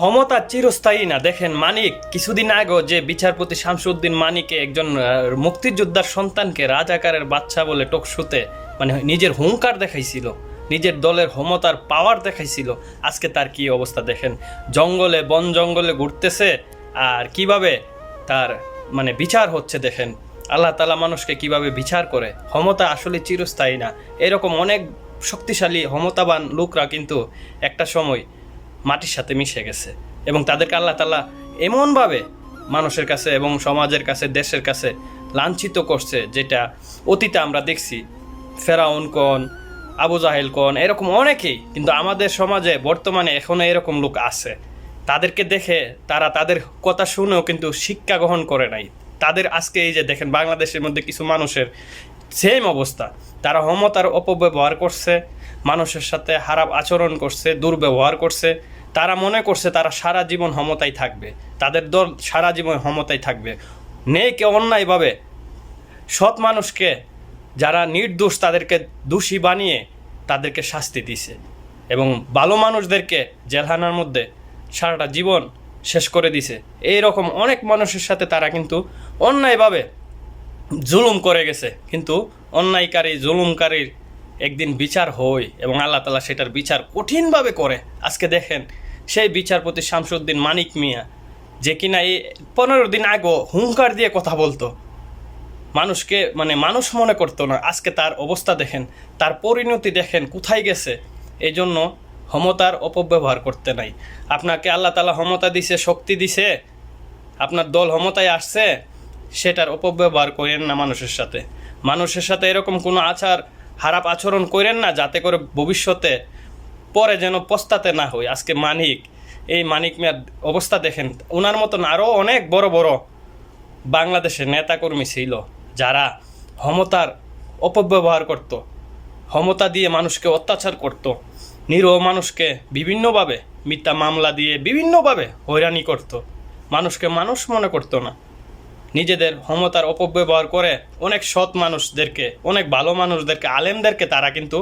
ক্ষমতা চিরস্থায়ী না। দেখেন মানিক, কিছুদিন আগেও যে বিচারপতি শামসুদ্দিন মানিকে একজন মুক্তিযোদ্ধার সন্তানকে রাজাকারের বাচ্চা বলে টকশুতে মানে নিজের হুঙ্কার দেখাইছিল, নিজের দলের ক্ষমতার পাওয়ার দেখাইছিল, আজকে তার কি অবস্থা দেখেন? জঙ্গলে, বন জঙ্গলে ঘুরতেছে, আর কীভাবে তার মানে বিচার হচ্ছে দেখেন। আল্লাহ তালা মানুষকে কীভাবে বিচার করে? ক্ষমতা আসলে চিরস্থায়ী না। এরকম অনেক শক্তিশালী, ক্ষমতাবান লোকরা কিন্তু একটা সময় মাটির সাথে মিশে গেছে এবং তাদেরকে আল্লাহ তালা এমনভাবে মানুষের কাছে এবং সমাজের কাছে, দেশের কাছে লাঞ্ছিত করছে, যেটা অতীতে আমরা দেখছি। ফেরাউন কন, আবু জাহেল কন, এরকম অনেকেই কিন্তু আমাদের সমাজে বর্তমানে এখনও এরকম লোক আছে। তাদেরকে দেখে তারা তাদের কথা শুনেও কিন্তু শিক্ষা গ্রহণ করে নাই। তাদের আজকে এই যে দেখেন বাংলাদেশের মধ্যে কিছু মানুষের সেম অবস্থা। তারা ক্ষমতার অপব্যবহার করছে, মানুষের সাথে খারাপ আচরণ করছে, দুর্ব্যবহার করছে। তারা মনে করছে তারা সারা জীবন ক্ষমতায় থাকবে। তাদের দল সারা জীবন ক্ষমতায় থাকবে। নেই কে অন্যায়ভাবে সৎ মানুষকে যারা নির্দোষ তাদেরকে দোষী বানিয়ে তাদেরকে শাস্তি দিছে এবং ভালো মানুষদেরকে জেলহানার মধ্যে সারাটা জীবন শেষ করে দিছে। এই রকম অনেক মানুষের সাথে তারা কিন্তু অন্যায়ভাবে জুলুম করে গেছে। কিন্তু অন্যায়কারী, জুলুমকারীর একদিন বিচার হয় এবং আল্লাহ তালা সেটার বিচার কঠিনভাবে করে। আজকে দেখেন সেই বিচারপতি শামসুদ্দিন মানিক মিয়া, যে কিনা এই পনেরো দিন আগেও হুঙ্কার দিয়ে কথা বলতো। মানুষকে মানে মানুষ মনে করতো না, আজকে তার অবস্থা দেখেন, তার পরিণতি দেখেন, কোথায় গেছে? এই জন্য ক্ষমতার অপব্যবহার করতে নাই। আপনাকে আল্লাহ তালা ক্ষমতা দিছে, শক্তি দিছে, আপনার দল ক্ষমতায় আসছে, সেটার অপব্যবহার করেন না মানুষের সাথে। মানুষের সাথে এরকম কোনো আচার খারাপ আচরণ করেন না, যাতে করে ভবিষ্যতে পরে যেন পস্তাতে না হয় আজকে মানিক, এই মানিক মিয়ার অবস্থা দেখেন ওনার মতন আরও অনেক বড় বড় বাংলাদেশে নেতাকর্মী ছিল, যারা ক্ষমতার অপব্যবহার করত, ক্ষমতা দিয়ে মানুষকে অত্যাচার করত, নিরহ মানুষকে বিভিন্নভাবে মিথ্যা মামলা দিয়ে বিভিন্নভাবে হয়রানি করত। মানুষকে মানুষ মনে করতো না। নিজেদের ক্ষমতার অপব্যবহার করে অনেক সৎ মানুষদেরকে, অনেক ভালো মানুষদেরকে, আলেমদেরকে তারা কিন্তু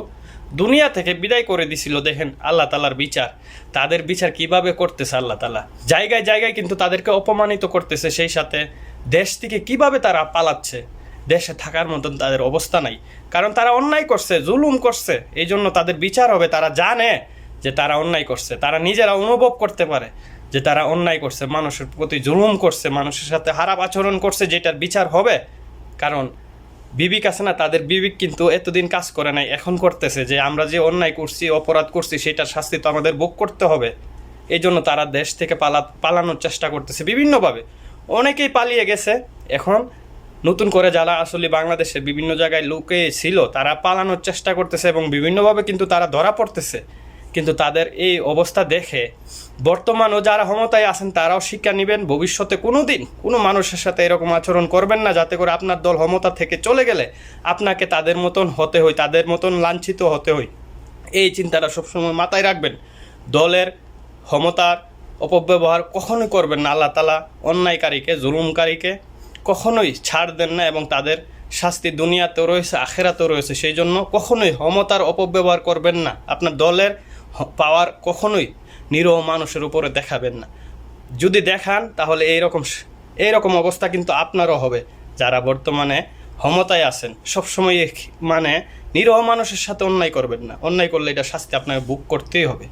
দুনিয়া থেকে বিদায় করে দিছিল দেখেন আল্লাহ তালার বিচার। তাদের বিচার কীভাবে করতেছে আল্লাহ তালা জায়গায় জায়গায় কিন্তু তাদেরকে অপমানিত করতেছে, সেই সাথে দেশ থেকে কীভাবে তারা পালাচ্ছে? দেশে থাকার মতন তাদের অবস্থা নাই। কারণ তারা অন্যায় করছে, জুলুম করছে। এই জন্য তাদের বিচার হবে। তারা জানে যে তারা অন্যায় করছে। তারা নিজেরা অনুভব করতে পারে যে তারা অন্যায় করছে। মানুষের প্রতি জুলুম করছে, মানুষের সাথে খারাপ আচরণ করছে, যেটার বিচার হবে। কারণ বিবেক আছে না, তাদের বিবেক কিন্তু এতদিন কাজ করে নাই, এখন করতেছে যে আমরা যে অন্যায় করছি, অপরাধ করছি, সেটার শাস্তি তো আমাদের ভোগ করতে হবে। এই জন্য তারা দেশ থেকে পালা, পালানোর চেষ্টা করতেছে বিভিন্নভাবে। অনেকেই পালিয়ে গেছে, এখন নতুন করে যারা আসলে বাংলাদেশের বিভিন্ন জায়গায় লোকে ছিল, তারা পালানোর চেষ্টা করতেছে এবং বিভিন্নভাবে কিন্তু তারা ধরা পড়তেছে। কিন্তু তাদের এই অবস্থা দেখে বর্তমানও যারা ক্ষমতায় আছেন, তারাও শিক্ষা নেবেন, ভবিষ্যতে কোনো দিন কোনো মানুষের সাথে এরকম আচরণ করবেন না, যাতে করে আপনার দল ক্ষমতা থেকে চলে গেলে আপনাকে তাদের মতন হতে হয়, তাদের মতন লাঞ্ছিত হতে হয়। এই চিন্তাটা সবসময় মাথায় রাখবেন। দলের ক্ষমতার অপব্যবহার কখনোই করবেন না। আল্লাহ তালা অন্যায়কারীকে, জুলুমকারীকে কখনোই ছাড় দেন না এবং তাদের শাস্তি দুনিয়াতেও রয়েছে, আখেরাতেও রয়েছে। সেই জন্য কখনোই ক্ষমতার অপব্যবহার করবেন না। আপনার দলের পাওয়ার কখনোই নিরহ মানুষের উপরে দেখাবেন না। যদি দেখান, তাহলে এইরকম এই এইরকম অবস্থা কিন্তু আপনারও হবে। যারা বর্তমানে ক্ষমতায় আছেন সবসময় মানে নিরহ মানুষের সাথে অন্যায় করবেন না। অন্যায় করলে এটা শাস্তি আপনাকে বুক করতেই হবে।